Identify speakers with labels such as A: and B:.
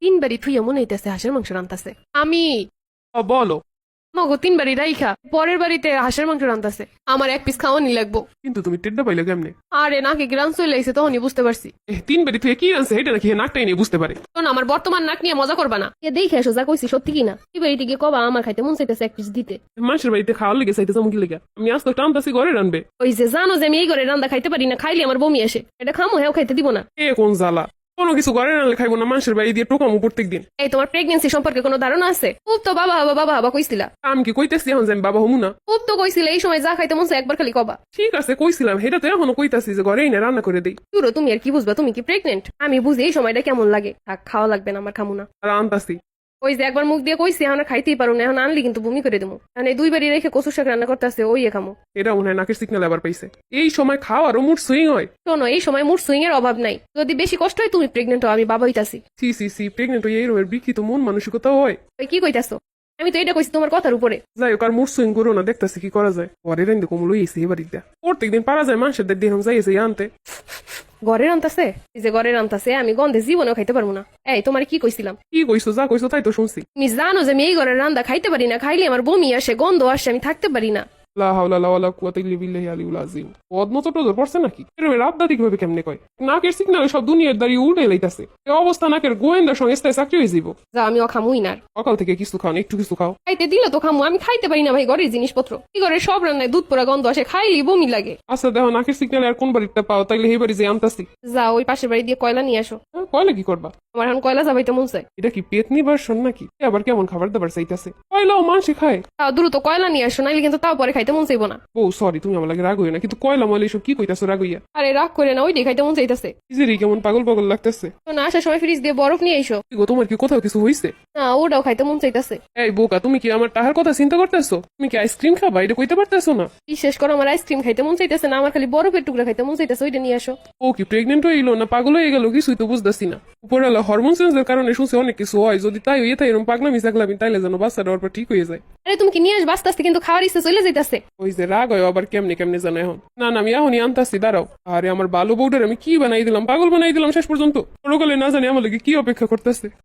A: তিনবারই থুইয়া মনে হইতেছে হাঁসের মাংস রান্তাছে আমি
B: ও বলো।
A: মগো রাইখা পরের বাড়িতে হাঁসের মাংস রান্তাছে আমার এক পিস খাওয়ানি লাগবো।
B: কিন্তু তুমি টেড্ডা পাইলে কেমনে?
A: আরে নাকি চলে আইছে তখনই বুঝতে পারছি।
B: এ তিন বেরি তুই কি এটা নাকি নাকটাই নিয়ে বুঝতে পারে।
A: শোন আমার বর্তমান নাক নিয়ে মজা করবা না। এ দেখে যা কইছি সত্যি কিনা? কি বাড়িতে গিয়ে কবা আমার খাইতে মন চাইতেছে এক পিস দিতে।
B: মানুষের বাড়িতে খাওয়ার লেগে চাইতে কি লেগে। আমি আজ তো টানতাছি ঘরে রানবে
A: ওই যে জানো যে আমি এই ঘরে রান্না খাইতে পারি না খাইলে আমার বমি আসে। এটা খামো হ্যাঁ খাইতে দিব না।
B: এ কোন জ্বালা। কোনো কিছু করে না খাইবো না মানুষের বাড়ি দিয়ে টোকামো প্রত্যেক দিন
A: এই তোমার প্রেগনেন্সি সম্পর্কে কোনো ধারণা আছে? খুব তো বাবা হবা বাবা হবা কইছিলা।
B: আমি কি কইতেছি এখন যে আমি বাবা হমু না?
A: খুব তো কইছিলে এই সময় যা খাইতে মন চায় একবার খালি কবা।
B: ঠিক আছে কইছিলাম। সেটা তো এখনও কইতাছি যে ঘরে এনে রান্না করে দেই।
A: চুরো তুমি আর কি বুঝবা? তুমি কি প্রেগনেন্ট আমি বুঝি এই সময়টা কেমন লাগে। থাক খাওয়া লাগবে না আমার খামু না।
B: আর আনতাছি।
A: ওই যে একবার মুখ দিয়ে কইছি এখন খাইতেই পারো না এখন আনলি কিন্তু বমি করে দেবো মানে দুই বাড়ি রেখে কচু শাক রান্না করতে আসছে ওই খামো।
B: এটা মনে হয় নাকের সিগন্যাল আবার পাইছে। এই সময় খাওয়ারও মুড সুইং হয়।
A: শোনো এই সময় মুড সুইং এর অভাব নাই। যদি বেশি কষ্ট হয় তুমি প্রেগনেন্ট হও আমি বাবা হইতাছি।
B: সি সি সি প্রেগনেন্ট হয়ে এই রকমের বিকৃত মন মানসিকতা হয়।
A: ওই কি কইতাছো? আমি তো এটা কইছি তোমার কথার উপরে।
B: যাই হোক আর মুড সুইং করো না দেখতেছি কি করা যায়। ঘরে রাইন্দে কমলো এসে এবার দিয়া প্রত্যেকদিন পারা যায় মানুষের দিয়ে যাইছে আনতে।
A: ঘরে আনতাছে এই যে ঘরের আনতাছে আমি গন্ধে জীবনেও খাইতে পারব না। এই তোমার কি কইছিলাম?
B: কি কইছো যা কইছো তাই তো শুনছি।
A: তুমি জানো যে আমি এই ঘরের রান্দা খাইতে পারি না খাইলে আমার বমি আসে গন্ধ আসে আমি থাকতে পারি না।
B: লা হাওলা লা ওয়ালা কুওয়াতা ইল্লা বিল্লাহি আলিউল আযীম। পদ্মত পড়ছে নাকি? এরকম রাবদাতিক ভাবে কেমনে কয়? নাকের সিগনালে সব দুনিয়ার দাঁড়িয়ে উল্টে লাইতাছে। অবস্থা নাকের গোয়েন্দার সঙ্গে স্থায়ী চাকরি হয়ে যাব
A: যা আমি ও খামুই না।
B: সকাল থেকে কিছু খাও একটু কিছু খাও।
A: খাইতে দিলে তো খামু আমি খাইতে পারি না ভাই ঘরের জিনিসপত্র। কি ঘরের সব রান্নায় দুধ পোড়া গন্ধ আসে খাইলেই বমি লাগে।
B: আচ্ছা দেখো নাকের সিগনালে আর কোন বাড়িটা পাও? তাইলে এই বাড়ি যে আনতাছি।
A: যা ওই পাশের বাড়ি দিয়ে কয়লা নিয়ে আসো।
B: হ্যাঁ, কয়লা কি করবা?
A: আমার এখন কয়লা যাবাইতে মন চায়।
B: এটা কি পেতনি ভার্সন নাকি? আবার কেমন খাবার দাবার চাইতাছে? কয়লাও মাংসে খায়
A: তাও দ্রুত কয়লা নিয়ে আসো নাইলে কিন্তু তাও পরে খাইতে মন চাইব না।
B: ও সরি তুমি আমার লাগে রাগ না কিন্তু কয়লা ময়লা এসব কি কইতাছো রাগ হইয়া?
A: আরে রাগ করে না ওই খাইতে মন চাইতেছে।
B: নিজেরই কেমন পাগল পাগল লাগতেছে।
A: না আসার সময় ফ্রিজ দিয়ে বরফ নিয়ে এসো
B: গো তোমার কি কোথাও কিছু হইছে?
A: না ওটাও খাইতে মন চাইতেছে।
B: এই বোকা তুমি কি আমার টাহার কথা চিন্তা করতেছো? তুমি কি আইসক্রিম খাবা? এটা কইতে পারতেছো না?
A: বিশেষ করে আমার আইসক্রিম খাইতে মন চাইতেছে না আমার খালি বরফের টুকরা খাইতে মন চাইতেছে ওইটা নিয়ে আসো।
B: ও কি প্রেগনেন্ট এলো না পাগল হয়ে গেল? কিছুই তো বুঝতেছি না। উপরওয়ালা হরমোন চেঞ্জের কারণে শুনছি অনেক কিছু হয় যদি তাই হয়ে থাকে এরকম পাগলামি সাগলামি তাইলে যেন বাচ্চা ওর পর ঠিক হয়ে যায়।
A: আরে তুমি কি নিয়ে আসবে? আস্তে আস্তে কিন্তু খাওয়ার ইচ্ছে চলে যাইতেছে।
B: ওই যে রাগ হয় আবার কেমনে কেমনে জানো এখন? না না আমি এখনই আনতাছি দাঁড়াও। আরে আমার বালু বউটার আমি কি বানাই দিলাম? পাগল বানাই দিলাম শেষ পর্যন্ত। ওরকলে না জানি আমার লাগে কি অপেক্ষা করতেছে।